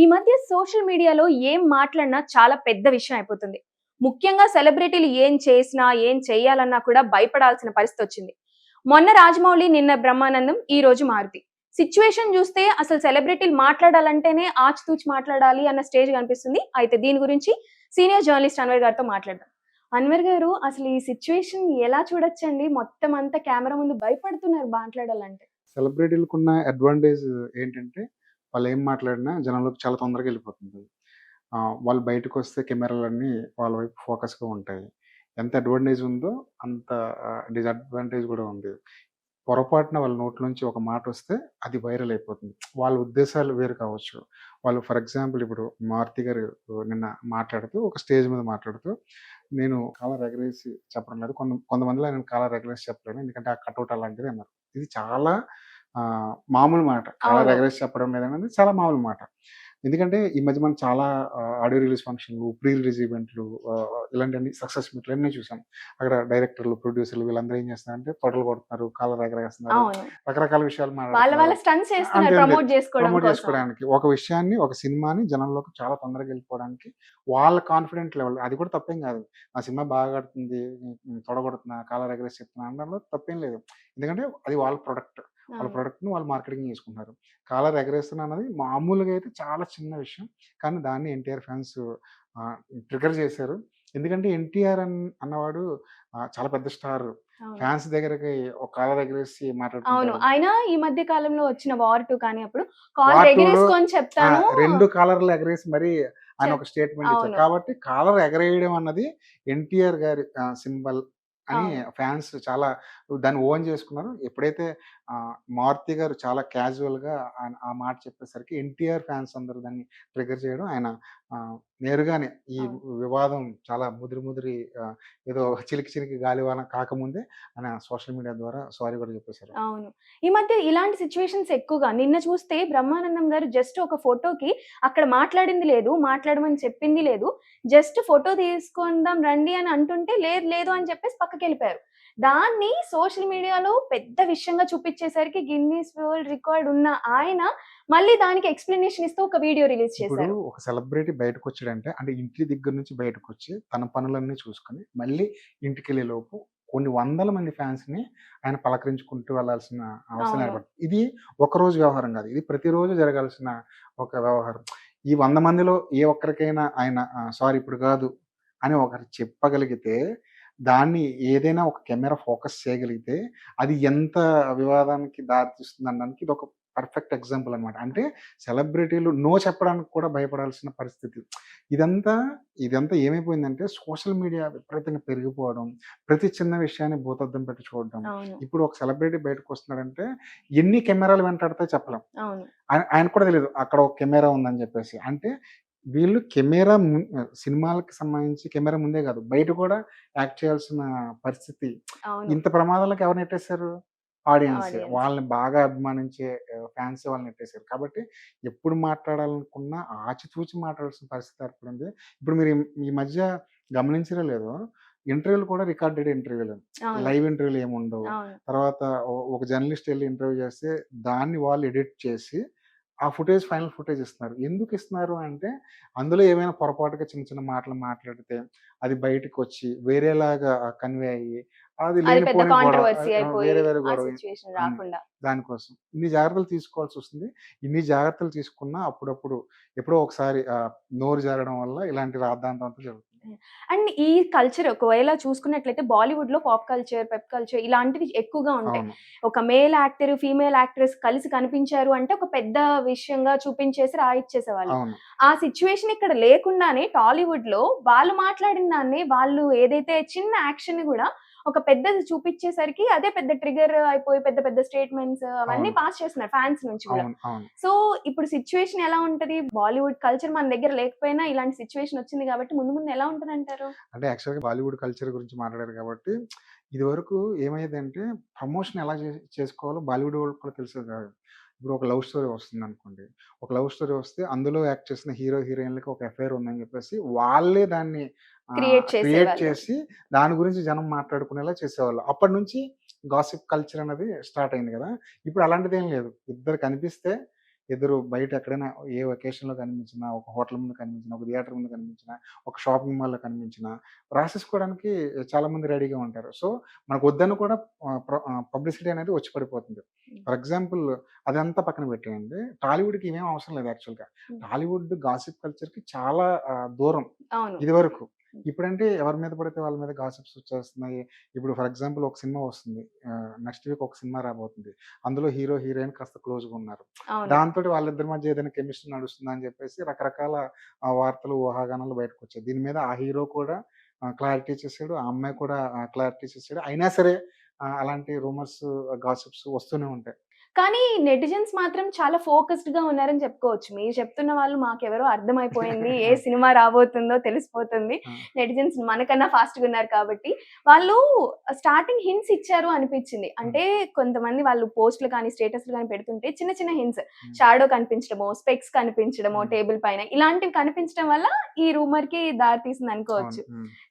ఈ మధ్య సోషల్ మీడియాలో ఏం మాట్లాడినా చాలా పెద్ద విషయం అయిపోతుంది. ముఖ్యంగా సెలబ్రిటీలు ఏం చేసినా ఏం చేయాలన్నా కూడా భయపడాల్సిన పరిస్థితి వచ్చింది. మొన్న రాజమౌళి నిన్న బ్రహ్మానందం ఈ రోజు మారుతి. సిచ్యువేషన్ చూస్తే అసలు సెలబ్రిటీలు మాట్లాడాలంటేనే ఆచితూచి మాట్లాడాలి అన్న స్టేజ్ కనిపిస్తుంది. అయితే దీని గురించి సీనియర్ జర్నలిస్ట్ అన్వర్ గారితో మాట్లాడదాం. అన్వర్ గారు అసలు ఈ సిచ్యువేషన్ ఎలా చూడొచ్చండి? మొత్తం అంతా కెమెరా ముందు భయపడుతున్నారు మాట్లాడాలంటే. సెలబ్రిటీలకు ఉన్న అడ్వాంటేజ్ ఏంటంటే వాళ్ళు ఏం మాట్లాడినా జనంలోకి చాలా తొందరగా వెళ్ళిపోతుంది. వాళ్ళు బయటకు వస్తే కెమెరాలన్నీ వాళ్ళ వైపు ఫోకస్గా ఉంటాయి. ఎంత అడ్వాంటేజ్ ఉందో అంత డిసడ్వాంటేజ్ కూడా ఉంది. పొరపాటున వాళ్ళ నోట్ నుంచి ఒక మాట వస్తే అది వైరల్ అయిపోతుంది. వాళ్ళ ఉద్దేశాలు వేరు కావచ్చు. వాళ్ళు ఫర్ ఎగ్జాంపుల్ ఇప్పుడు మారుతి గారు నిన్న మాట్లాడుతూ ఒక స్టేజ్ మీద మాట్లాడుతూ నేను కాలర్ ఎగరేసి చెప్పడం లేదు. కొంత కొంతమందిలో నేను కాలర్ ఎగరేసి చెప్పలేను. ఎందుకంటే ఆ కట్అవుట్ అలాంటిది అన్నారు. ఇది చాలా మామూలు మాట. కాలర్ అవును. ఎగరేసి చెప్పడం లేదనేది చాలా మామూలు మాట. ఎందుకంటే ఈ మధ్య మనం చాలా ఆడియో రిలీజ్ ఫంక్షన్లు ప్రీ రిలీజ్ ఈవెంట్లు ఇలాంటివన్నీ సక్సెస్ మీట్లు అన్నీ చూసాం. అక్కడ డైరెక్టర్లు ప్రొడ్యూసర్లు వీళ్ళందరూ ఏం చేస్తున్నారంటే తొడలు కొడుతున్నారు కాలర్ ఎగరేస్తున్నారు రకరకాల విషయాలు. ప్రమోట్ చేసుకోవడానికి ఒక విషయాన్ని ఒక సినిమాని జనంలోకి చాలా తొందరగా వెళ్ళిపోవడానికి వాళ్ళ కాన్ఫిడెంట్ లెవెల్ అది కూడా తప్పేం కాదు. ఆ సినిమా బాగా ఆడుతుంది నేను తొడగొడుతున్నా కాలర్ ఎగరేసి చెప్తున్నా అనడంలో తప్పేం లేదు. ఎందుకంటే అది వాళ్ళ ప్రొడక్ట్ వాళ్ళ అవును. ప్రొడక్ట్ని వాళ్ళు మార్కెటింగ్ చేసుకుంటున్నారు. కాలర్ ఎగరేస్తున్నా అన్నది మామూలుగా అయితే చాలా చిన్న విషయం. కానీ దాన్ని ఎన్టీఆర్ ఫ్యాన్స్ ట్రిగర్ చేశారు. ఎందుకంటే ఎన్టీఆర్ అన్ అన్నవాడు చాలా పెద్ద స్టార్. అవును. ఫ్యాన్స్ దగ్గరకి ఒక కాలర్ ఎగరేసి అవును. మాట్లాడుతుంటారు ఆయన ఈ మధ్య కాలంలో వచ్చిన వార్ టూ కానీ అప్పుడు కాల్ War two లో, ఎగిరేసుకొని చెప్తాను. రెండు కాలర్లు ఎగరేసి మరి ఆయన ఒక స్టేట్మెంట్ ఇచ్చారు. అవును. కాబట్టి కాలర్ ఎగరేయడం అన్నది ఎన్టీఆర్ గారి సింబల్. అని. ఫ్యాన్స్ చాలా దాన్ని ఓన్ చేసుకున్నారు ఎప్పుడైతే మారుతి గారు చాలా క్యాజువల్గా ఆయన ఆ మాట చెప్పేసరికి ఎన్టీఆర్ ఫ్యాన్స్ అందరూ దాన్ని ట్రిగర్ చేయడం ఆయన నేరుగానే ఈ. వివాదం చాలా ముదిరి ముదిరి ఏదో చిలికి చిలికి గాలివాన కాకముందే ఆయన సోషల్ మీడియా ద్వారా సారీ కూడా చెప్పేశారు. అవును. ఈ మధ్య ఇలాంటి సిచ్యువేషన్స్ ఎక్కువగా నిన్న చూస్తే బ్రహ్మానందం గారు జస్ట్ ఒక ఫోటోకి అక్కడ మాట్లాడింది లేదు మాట్లాడమని చెప్పింది లేదు జస్ట్ ఫోటో తీసుకుందాం రండి అని అంటుంటే లేదు లేదు అని చెప్పేసి పక్కకి వెళ్ళిపోయారు దాన్ని సోషల్ మీడియాలో పెద్ద విషయంగా చూపించేసరికి గిన్నీస్ వరల్డ్ రికార్డ్ ఉన్న ఆయన మళ్ళీ దానికి ఎక్స్ప్లెనేషన్ ఇస్తూ ఒక వీడియో రిలీజ్ చేశారు. ఒక సెలబ్రిటీ బయటకు వచ్చాడంటే అంటే ఇంటి దగ్గర నుంచి బయటకు వచ్చి తన పనులన్నీ చూసుకొని మళ్ళీ ఇంటికి వెళ్ళే లోపు కొన్ని వందల మంది ఫ్యాన్స్ని ఆయన పలకరించుకుంటూ వెళ్ళాల్సిన అవసరం. ఏర్పడుతుంది. ఇది ఒక రోజు వ్యవహారం కాదు. ఇది ప్రతిరోజు జరగాల్సిన ఒక వ్యవహారం. ఈ వంద మందిలో ఏ ఒక్కరికైనా ఆయన సారీ ఇప్పుడు కాదు అని ఒకరు చెప్పగలిగితే దాన్ని ఏదైనా ఒక కెమెరా ఫోకస్ చేయగలిగితే అది ఎంత వివాదానికి దారితీస్తుంది అనడానికి ఇది ఒక పర్ఫెక్ట్ ఎగ్జాంపుల్ అన్నమాట. అంటే సెలబ్రిటీలు నో చెప్పడానికి కూడా భయపడాల్సిన పరిస్థితి. ఇదంతా ఇదంతా ఏమైపోయిందంటే సోషల్ మీడియా విపరీతంగా పెరిగిపోవడం ప్రతి చిన్న విషయాన్ని భూతద్దం పెట్టి చూడడం. ఇప్పుడు ఒక సెలబ్రిటీ బయటకు వస్తున్నాడంటే ఎన్ని కెమెరాలు వెంటాడితే చెప్పలేం. ఆయన కూడా తెలియదు అక్కడ ఒక కెమెరా ఉందని చెప్పేసి. అంటే వీళ్ళు కెమెరా ము- సినిమాలకి సంబంధించి కెమెరా ముందే కాదు బయట కూడా యాక్ట్ చేయాల్సిన పరిస్థితి. అవును. ఇంత ప్రమాదాలకు ఎవరు నెట్టేశారు? ఆడియన్స్. వాళ్ళని బాగా అభిమానించే ఫ్యాన్స్ వాళ్ళని నెట్టేశారు. కాబట్టి ఎప్పుడు మాట్లాడాలనుకున్నా ఆచితూచి మాట్లాడాల్సిన పరిస్థితి ఏర్పడింది. ఇప్పుడు మీరు ఈ- మధ్య గమనించలే లేదు. ఇంటర్వ్యూలు కూడా రికార్డెడ్ ఇంటర్వ్యూలు. అవును. లైవ్ ఇంటర్వ్యూలు ఏముండవు. అవును. తర్వాత ఒక జర్నలిస్ట్ వెళ్ళి ఇంటర్వ్యూ చేస్తే దాన్ని వాళ్ళు ఎడిట్ చేసి ఆ ఫుటేజ్ ఫైనల్ ఫుటేజ్ ఇస్తున్నారు. ఎందుకు ఇస్తున్నారు అంటే అందులో ఏమైనా పొరపాటుగా చిన్న చిన్న మాటలు మాట్లాడితే అది బయటకు వచ్చి వేరేలాగా కన్వే అయ్యి అది లేనిపోని గొడవ వేరే వేరే గొడవ దానికోసం. ఇన్ని జాగ్రత్తలు తీసుకోవాల్సి వస్తుంది. ఇన్ని జాగ్రత్తలు తీసుకున్నా అప్పుడప్పుడు ఎప్పుడో ఒకసారి నోరు జారడం వల్ల ఇలాంటి రాద్ధాంతం అంతా జరుగుతుంది. అండ్ ఈ కల్చర్ ఒకవేళ చూసుకున్నట్లయితే బాలీవుడ్లో పాప్ కల్చర్ పెప్ కల్చర్ ఇలాంటివి ఎక్కువగా ఉంటాయి. ఒక మేల్ యాక్టర్ ఫీమేల్ యాక్ట్రెస్ కలిసి కనిపించారు అంటే ఒక పెద్ద విషయంగా చూపించేసి రాయిచ్చేసేవాళ్ళు. ఆ సిచ్యువేషన్ ఇక్కడ లేకుండానే టాలీవుడ్లో వాళ్ళు మాట్లాడిన దాన్ని వాళ్ళు ఏదైతే చిన్న యాక్షన్ కూడా ఒక పెద్దది చూపించేసరికి అదే పెద్ద ట్రిగర్ అయిపోయి పెద్ద పెద్ద స్టేట్మెంట్స్ అవన్నీ అవును. పాస్ చేస్తున్నారు ఫ్యాన్స్ నుంచి కూడా. సో ఇప్పుడు సిచ్యువేషన్ ఎలా ఉంటది? బాలీవుడ్ కల్చర్ మన దగ్గర లేకపోయినా ఇలాంటి సిచ్యువేషన్ వచ్చింది కాబట్టి ముందు ముందు ఎలా ఉంటుంది అంటారు అంటే యాక్చువల్గా బాలీవుడ్ కల్చర్ గురించి మాట్లాడారు కాబట్టి ఇది వరకు ఏమైందంటే ప్రమోషన్ ఎలా చేసుకోవాలో బాలీవుడ్ వాళ్ళకి కూడా తెలిసేది కాదు. ఇప్పుడు ఒక లవ్ స్టోరీ వస్తుంది అనుకోండి ఒక లవ్ స్టోరీ వస్తే అందులో యాక్ట్ చేసిన హీరో హీరోయిన్లకి ఒక ఎఫైర్ ఉందని చెప్పేసి వాళ్ళే దాన్ని క్రియేట్. చేసి దాని గురించి జనం మాట్లాడుకునేలా చేసేవాళ్ళు. అప్పటి నుంచి గాసిప్ కల్చర్ అనేది స్టార్ట్ అయింది కదా. ఇప్పుడు అలాంటిది ఏం లేదు. ఇద్దరు కనిపిస్తే ఇద్దరు బయట ఎక్కడైనా ఏ ఒకేషన్‌లో కనిపించినా, ఒక హోటల్ ముందు కనిపించినా, ఒక థియేటర్ ముందు కనిపించినా, ఒక షాపింగ్ మాల్‌లో కనిపించినా రాసేసుకోవడానికి చాలామంది రెడీగా ఉంటారు. సో, మనకు వద్దన్న కూడా పబ్లిసిటీ అనేది వచ్చి పడిపోతుంది. ఫర్ ఎగ్జాంపుల్ అదంతా పక్కన పెట్టేయండి. టాలీవుడ్‌కి ఇవేం అవసరం లేదు యాక్చువల్‌గా. టాలీవుడ్ గాసిప్ కల్చర్‌కి చాలా దూరం అవును. ఇదివరకు. ఇప్పుడంటే ఎవరి మీద పడితే వాళ్ళ మీద గాసిప్స్ వచ్చేస్తున్నాయి. ఇప్పుడు ఫర్ ఎగ్జాంపుల్ ఒక సినిమా వస్తుంది. నెక్స్ట్ వీక్ ఒక సినిమా రాబోతుంది. అందులో హీరో, హీరోయిన్ కాస్త క్లోజ్‌గా ఉన్నారు. అవును. దాంతోటి వాళ్ళిద్దరి మధ్య ఏదైనా కెమిస్ట్రీ నడుస్తుందా అని చెప్పేసి రకరకాల వార్తలు, ఊహాగానాలు బయటకొచ్చాయి. దీని మీద ఆ హీరో కూడా క్లారిటీ ఇచ్చేసాడు. ఆ అమ్మాయి కూడా క్లారిటీ ఇచ్చేసాడు. అయినా సరే అలాంటి రూమర్స్, గాసిప్స్ వస్తూనే ఉంటాయి. కానీ నెటిజన్స్ మాత్రం చాలా ఫోకస్డ్‌గా ఉన్నారని చెప్పుకోవచ్చు. మీరు చెప్తున్న వాళ్ళు మాకెవరో అర్థమైపోయింది. ఏ సినిమా రాబోతుందో తెలిసిపోతుంది. నెటిజన్స్ మనకన్నా ఫాస్ట్‌గా ఉన్నారు కాబట్టి, వాళ్ళు స్టార్టింగ్ హింట్స్ ఇచ్చారు అనిపించింది. అంటే కొంతమంది వాళ్ళు పోస్ట్‌లు కానీ, స్టేటస్‌లు కానీ పెడుతుంటే చిన్న చిన్న హింట్స్. షాడో కనిపించడమో, స్పెక్స్ కనిపించడమో. టేబుల్ పైన ఇలాంటివి కనిపించడం వల్ల ఈ రూమర్‌కి దారి తీసింది అనుకోవచ్చు.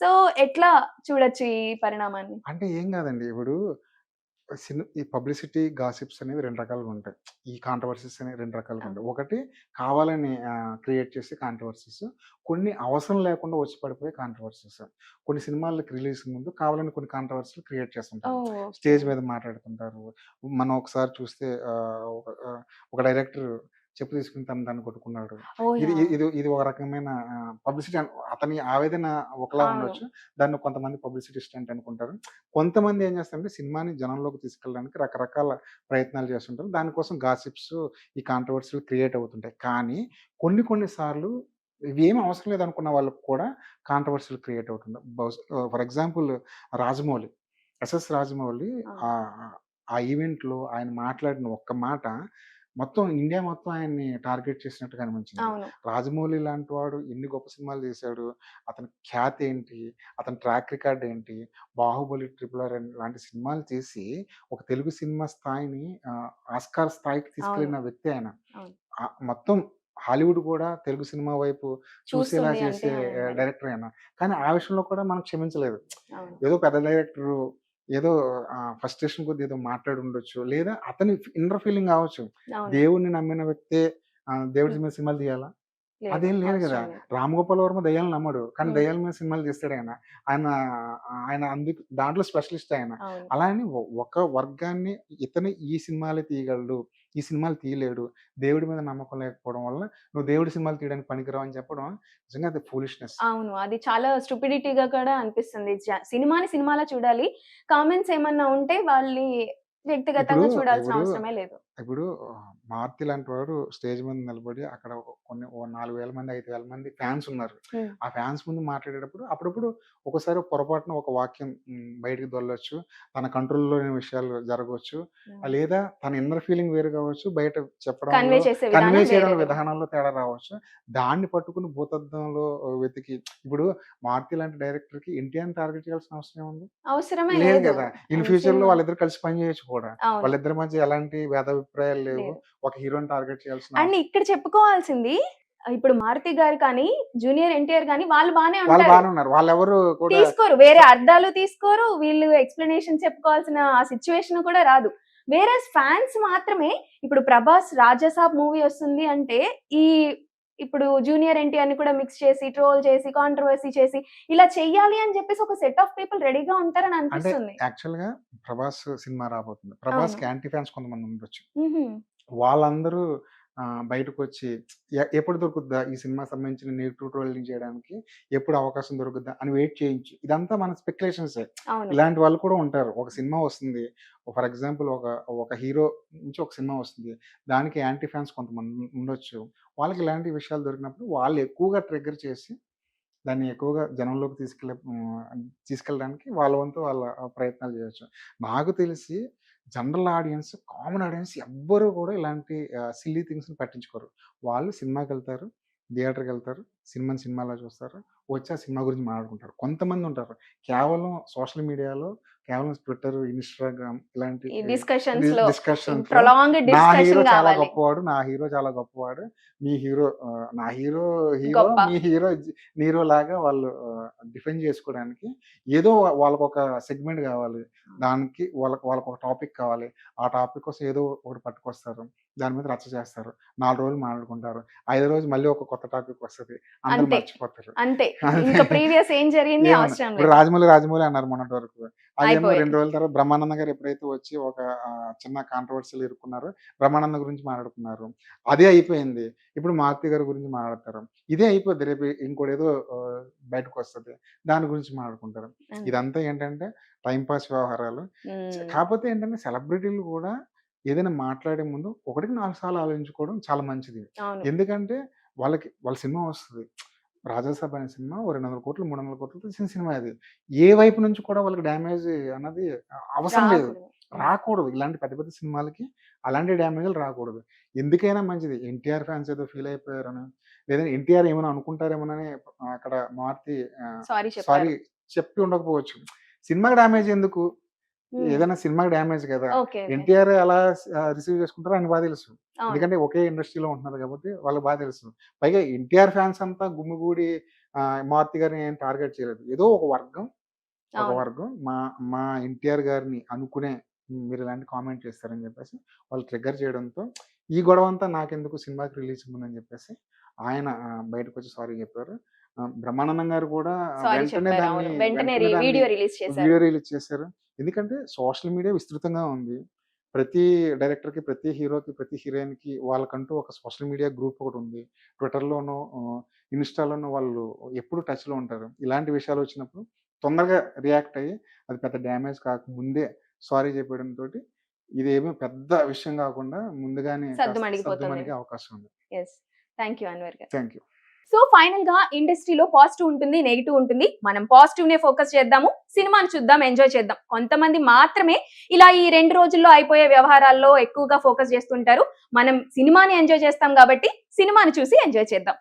సో, ఎట్లా చూడొచ్చు ఈ పరిణామాన్ని? అంటే ఏం కాదండి. ఇప్పుడు సిని ఈ పబ్లిసిటీ, గాసిప్స్ అనేవి 2 రకాలుగా ఉంటాయి. ఈ కాంట్రోవర్సీస్ అనేవి 2 రకాలుగా! ఉంటాయి. ఒకటి కావాలని క్రియేట్ చేసే కాంట్రోవర్సీస్. కొన్ని అవసరం లేకుండా వచ్చి పడిపోయే కాంట్రోవర్సీస్. కొన్ని సినిమాలకి రిలీజ్‌కి ముందు కావాలని కొన్ని కాంట్రోవర్సీలు క్రియేట్ చేస్తుంటారు. స్టేజ్ మీద మాట్లాడుతుంటారు. మనం ఒకసారి చూస్తే ఒక డైరెక్టర్ చెప్పు తీసుకొని తను దాన్ని కొట్టుకున్నాడు. ఇది! ఇది ఇది ఒక రకమైన పబ్లిసిటీ అతని ఆవేదన ఒకలా. ఉండొచ్చు. దాన్ని కొంతమంది పబ్లిసిటీ స్టంట్ అనుకుంటారు. కొంతమంది ఏం చేస్తారంటే సినిమాని జనంలోకి తీసుకెళ్ళడానికి రకరకాల ప్రయత్నాలు చేస్తుంటారు. దానికోసం గాసిప్స్, ఈ కాంట్రోవర్సీలు క్రియేట్ అవుతుంటాయి. కానీ కొన్ని కొన్ని సార్లు ఇవేమి అవసరం లేదనుకున్న వాళ్ళకి కూడా కాంట్రోవర్సీలు క్రియేట్ అవుతుంది. For example 'Rajamouli'. SS Rajamouli ఆ ఈవెంట్‌లో ఆయన మాట్లాడిన ఒక్క మాట మొత్తం ఇండియా మొత్తం ఆయన్ని టార్గెట్ చేసినట్టుగా అనిపించింది. అవును. రాజమౌళి లాంటి వాడు ఎన్ని గొప్ప సినిమాలు చేశాడు. అతని ఖ్యాతి ఏంటి? అతని ట్రాక్ రికార్డ్ ఏంటి? 'బాహుబలి', 'ట్రిపుల్ ఆర్' లాంటి సినిమాలు చేసి ఒక తెలుగు సినిమా స్థాయిని ఆస్కార్ స్థాయికి అవును. తీసుకెళ్ళిన వ్యక్తి ఆయన. మొత్తం హాలీవుడ్ కూడా తెలుగు సినిమా వైపు చూసేలా చేసే. డైరెక్టర్ ఆయన. కానీ ఆ విషయంలో కూడా మనం క్షమించలేదు. ఏదో పెద్ద డైరెక్టరు ఏదో ఆహ్, ఫ్రస్ట్రేషన్ కొద్దీ ఏదో మాట్లాడి ఉండొచ్చు. లేదా అతని ఇన్నర్ ఫీలింగ్ కావచ్చు. దేవుడిని నమ్మిన వ్యక్తే దేవుడి. మీద సినిమాలు తీయాలా? అదేం లేదు లేదు. 'రామ్ గోపాల్ వర్మ' దెయ్యాలను నమ్మడు. కానీ. దెయ్యాల మీద సినిమాలు తీస్తాడాయన. ఆయన ఆయన అందుకు దాంట్లో స్పెషలిస్ట్ ఆయన. అవును. అలా అని ఒ ఒక వర్గాన్ని ఇతను ఈ సినిమాలే తీయగలడు. ఈ సినిమాలు తీయలేడు. దేవుడి మీద నమ్మకం లేకపోవడం వల్ల నువ్వు దేవుడి సినిమాలు తీయడానికి పనికిరావు అని చెప్పడం నిజంగా అది ఫూలిష్‌నెస్. అవును. అది చాలా స్టూపిడిటీగా కూడా అనిపిస్తుంది. సినిమాని సినిమాలా చూడాలి. కామెంట్స్ ఏమన్నా ఉంటే వాళ్ళని వ్యక్తిగతంగా చూడాల్సిన అవసరమే లేదు. ఇప్పుడు 'మారుతి' లాంటి వాడు స్టేజ్ మీద నిలబడి అక్కడ కొన్ని ఓ 4000 మంది, 5000 మంది ఫ్యాన్స్ ఉన్నారు. ఆ ఫ్యాన్స్ ముందు మాట్లాడేటప్పుడు అప్పుడప్పుడు ఒకసారి పొరపాటున ఒక వాక్యం బయటికి దొర్లొచ్చు. తన కంట్రోల్‌లో లేని విషయాలు జరగవచ్చు. లేదా తన ఇన్నర్ ఫీలింగ్ వేరు కావచ్చు. బయట చేసే కన్వే చేయడం. విధానంలో తేడా రావచ్చు. దాన్ని పట్టుకొని భూతద్దంలో వెతికి ఇప్పుడు 'మారుతి' లాంటి డైరెక్టర్‌కి ఎన్టీఆర్‌ని టార్గెట్ చేయాల్సిన అవసరం ఏముంది? అవసరమే లేదు. గదా! ఇన్ అండ్ ఫ్యూచర్‌లో సినిమా వాళ్ళిద్దరు కలిసి పని చేయొచ్చు కూడా. వాళ్ళిద్దరి మధ్య ఎలాంటి భేదాభిప్రాయాలు లేవు. ఒక హీరోని టార్గెట్ చేయాల్సిన అండ్ ఇక్కడ చెప్పుకోవాల్సింది ఇప్పుడు 'మారుతి' గారు కానీ, జూనియర్ ఎన్టీఆర్ గాని వాళ్ళు బానే వాళ్ళు ఉంటారు. బానే ఉన్నారు. వాళ్ళెవరు కూడా తీసుకోరు. వేరే అర్థాలు తీసుకోరు. వీళ్ళు ఎక్స్‌ప్లనేషన్ చెప్పుకోవాల్సిన ఆ సిట్యుయేషన్ కూడా రాదు. వేరేస్ ఫాన్స్ మాత్రమే ఇప్పుడు 'ప్రభాస్ రాజాసాబ్' మూవీ వస్తుంది అంటే ఈ ఇప్పుడు జూనియర్ ఎన్టీఆర్‌ని కూడా మిక్స్ చేసి, ట్రోల్ చేసి, కాంట్రోవర్సీ చేసి ఇలా చెయ్యాలి అని చెప్పేసి ఒక సెట్ ఆఫ్ పీపుల్ రెడీగా ఉంటారని అనిపిస్తుంది. యాక్చువల్‌గా 'ప్రభాస్' సినిమా రాబోతుంది. 'ప్రభాస్‌కి' అవును. యాంటీ ఫ్యాన్స్ కొంతమంది ఉండొచ్చు. వాళ్ళందరూ ఆహ్, బయటకొచ్చి ఎ ఎప్పుడు దొరుకుద్దా ఈ సినిమాకి సంబంధించిన నెగెటివ్ ట్రోలింగ్ చేయడానికి? ఎప్పుడు అవకాశం దొరుకుద్దా? అని వెయిట్ చేయించు. ఇదంతా మన స్పెక్యులేషన్సే. ఇలాంటి వాళ్ళు కూడా ఉంటారు. ఒక సినిమా వస్తుంది. ఫర్ ఎగ్జాంపుల్ ఒక ఒక హీరో నుంచి ఒక సినిమా వస్తుంది. దానికి యాంటీ ఫ్యాన్స్ కొంతమంది ఉండొచ్చు. వాళ్ళకి ఇలాంటి విషయాలు దొరికినప్పుడు వాళ్ళు ఎక్కువగా ట్రిగ్గర్ చేసి దాన్ని ఎక్కువగా జనంలోకి తీసుకెళ్ళే తీసుకెళ్ళడానికి వాళ్ళ వంతు వాళ్ళ ప్రయత్నాలు చేయొచ్చు. నాకు తెలిసి జనరల్ ఆడియన్స్, కామన్ ఆడియన్స్ ఎవ్వరూ కూడా ఇలాంటి సిల్లీ థింగ్స్‌ని పట్టించుకోరు. వాళ్ళు సినిమాకి వెళ్తారు థియేటర్కి వెళ్తారు సినిమాని సినిమాలో చూస్తారు. వచ్చి ఆ సినిమా గురించి మాట్లాడుకుంటారు. కొంతమంది ఉంటారు. కేవలం సోషల్ మీడియాలో కేవలం ట్విట్టర్, ఇన్‌స్టాగ్రామ్ ఇలాంటి ఈ డి డిస్కషన్స్‌లో డిస్కషన్స్‌లో ప్రొలాంగ్డ్ నా హీరో చాలా. గొప్పవాడు. నా హీరో చాలా గొప్పవాడు. మీ హీరో నా హీరో హీరో. మీ హీరో నీరో లాగా వాళ్ళు డిఫెండ్ చేసుకోవడానికి ఏదో వాళ్ళకొక సెగ్మెంట్ కావాలి. దానికి వాళ్ళకి వాళ్ళకొక టాపిక్ కావాలి. ఆ టాపిక్ కోసం ఏదో ఒకటి పట్టుకొస్తారు. దాని మీద రచ్చ చేస్తారు. నాలుగు రోజులు మాట్లాడుకుంటారు. ఐదో రోజు మళ్ళీ ఒక కొత్త టాపిక్ వస్తది. అందరూ. మర్చిపోతారు. అంతే. ప్రీవియస్ ఏం జరిగింది? ఇప్పుడు రాజమౌళి రాజమౌళి అన్నారు మొన్నటి వరకు. అదేమో. రెండు రోజుల తర్వాత బ్రహ్మానంద గారు ఎప్పుడైతే వచ్చి ఒక చిన్న కాంట్రవర్సీలు ఇరుక్కున్నారో బ్రహ్మానంద గురించి మాట్లాడుకున్నారు. అదే అయిపోయింది. ఇప్పుడు మారుతి గారి గురించి మాట్లాడతారు. ఇదే అయిపోద్ది. రేపు ఇంకోటి ఏదో బయటకు వస్తుంది. దాని గురించి మాట్లాడుకుంటారు. ఇదంతా ఏంటంటే టైం పాస్ వ్యవహారాలు. కాకపోతే ఏంటంటే సెలబ్రిటీలు కూడా ఏదైనా మాట్లాడే ముందు ఒకటికి నాలుగు సార్లు ఆలోచించుకోవడం చాలా మంచిది. ఎందుకంటే వాళ్ళకి వాళ్ళ సినిమా వస్తుంది. రాజాసాబ్ అనే సినిమా ఓ రెండు వందల కోట్లు మూడు వందల కోట్లు తీసిన సినిమా అది. ఏ వైపు నుంచి కూడా వాళ్ళకి డ్యామేజ్ అన్నది అవసరం లేదు. రాకూడదు. ఇలాంటి పెద్ద పెద్ద సినిమాలకి అలాంటి డ్యామేజ్లు రాకూడదు. ఎందుకైనా మంచిది. ఎన్టీఆర్ ఫ్యాన్స్ ఏదో ఫీల్ అయిపోయారని లేదంటే ఎన్టీఆర్ ఏమైనా అనుకుంటారేమోనని అక్కడ మారుతి సారీ చెప్పి ఉండకపోవచ్చు. సినిమాకి డ్యామేజ్ ఎందుకు? ఏదైనా సినిమాకి డ్యామేజ్ కదా. ఎన్టీఆర్ ఎలా రిసీవ్ చేసుకుంటారో ఆయన బాగా తెలుసు. ఎందుకంటే ఒకే ఇండస్ట్రీలో ఉంటున్నారు కాబట్టి వాళ్ళకి బాగా తెలుసు పైగా ఎన్టీఆర్ ఫ్యాన్స్ అంతా గుమ్మిగూడి మారుతి గారిని ఏం టార్గెట్ చేయలేదు ఏదో ఒక వర్గం ఒక. వర్గం మా మా ఎన్టీఆర్ గారిని అనుకునే మీరు ఇలాంటి కామెంట్ చేస్తారని చెప్పేసి వాళ్ళు ట్రిగ్గర్ చేయడంతో ఈ గొడవ అంతా నాకెందుకు సినిమాకి రిలీజ్ ఉందని చెప్పేసి ఆయన బయటకు వచ్చి సారీ చెప్పారు. బ్రహ్మానందం గారు కూడా వెంటనే దాన్ని వీడియో రిలీజ్ చేశారు. ఎందుకంటే సోషల్ మీడియా విస్తృతంగా ఉంది. ప్రతి డైరెక్టర్కి ప్రతి హీరోకి ప్రతి హీరోయిన్కి వాళ్ళకంటూ ఒక సోషల్ మీడియా గ్రూప్ ఒకటి ఉంది. ట్విట్టర్లోనూ ఇన్స్టాలోనూ వాళ్ళు ఎప్పుడు టచ్లో ఉంటారు. ఇలాంటి విషయాలు వచ్చినప్పుడు తొందరగా రియాక్ట్ అయ్యి అది పెద్ద డ్యామేజ్ కాకముందే సారీ చెప్పడంతో ఇదేమీ పెద్ద విషయం కాకుండా ముందుగానే అవకాశం ఉంది. థ్యాంక్ యూ అన్వర్ గారు. థ్యాంక్ యూ సో ఫైనల్గా ఇండస్ట్రీలో పాజిటివ్ ఉంటుంది నెగిటివ్ ఉంటుంది. మనం పాజిటివ్ నే ఫోకస్ చేద్దాము సినిమాని చూద్దాం ఎంజాయ్ చేద్దాం. కొంతమంది మాత్రమే ఇలా ఈ రెండు రోజుల్లో అయిపోయే వ్యవహారాల్లో ఎక్కువగా ఫోకస్ చేస్తుంటారు. మనం సినిమాని ఎంజాయ్ చేస్తాం కాబట్టి సినిమాని చూసి ఎంజాయ్ చేద్దాం.